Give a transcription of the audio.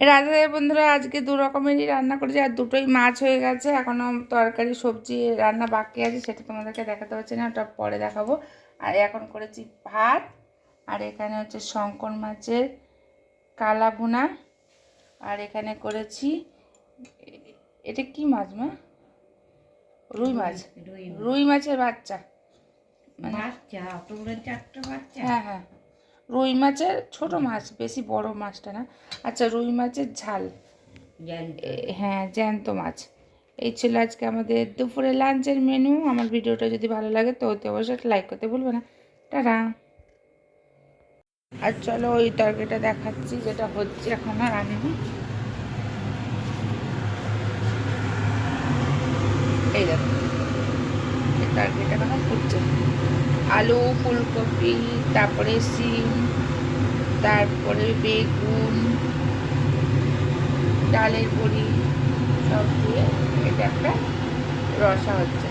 রাধা বন্ধুরা আজকে দু রকমেরই রান্না করেছি আর দুটোই মাছ হয়ে গেছে। এখনও তরকারি সবজি রান্না বাকি আছে সেটা তোমাদেরকে দেখাতে পারছি না ওটা পরে দেখাবো। আর এখন করেছি ভাত আর এখানে হচ্ছে শঙ্কর মাছের কালা ভুনা আর এখানে করেছি এটা কি মাছ মা? রুই মাছ। রুই মাছের বাচ্চা। মানে হ্যাঁ হ্যাঁ। রুই মাছের ছোট মাছ বেশি বড় মাছটা না। আচ্ছা রুই মাছের ঝাল। হ্যাঁ জ্যান্ত মাছ। এই ছিল আজকে আমাদের দুপুরে লাঞ্চের মেনু আমার ভিডিওটা যদি ভালো লাগে তো অতি অবশ্যই লাইক করতে ভুলবে না। টাটা। আর চলো ওই তরকারিটা দেখাচ্ছি যেটা হচ্ছে এখন আর আনিনি। এই দেখো এই তরকারিটা এখন ফুটছে আলু ফুলকপি তারপরে সিম তারপরে বেগুন ডালের বড়ি সব দিয়ে এটা একটা রসা হচ্ছে।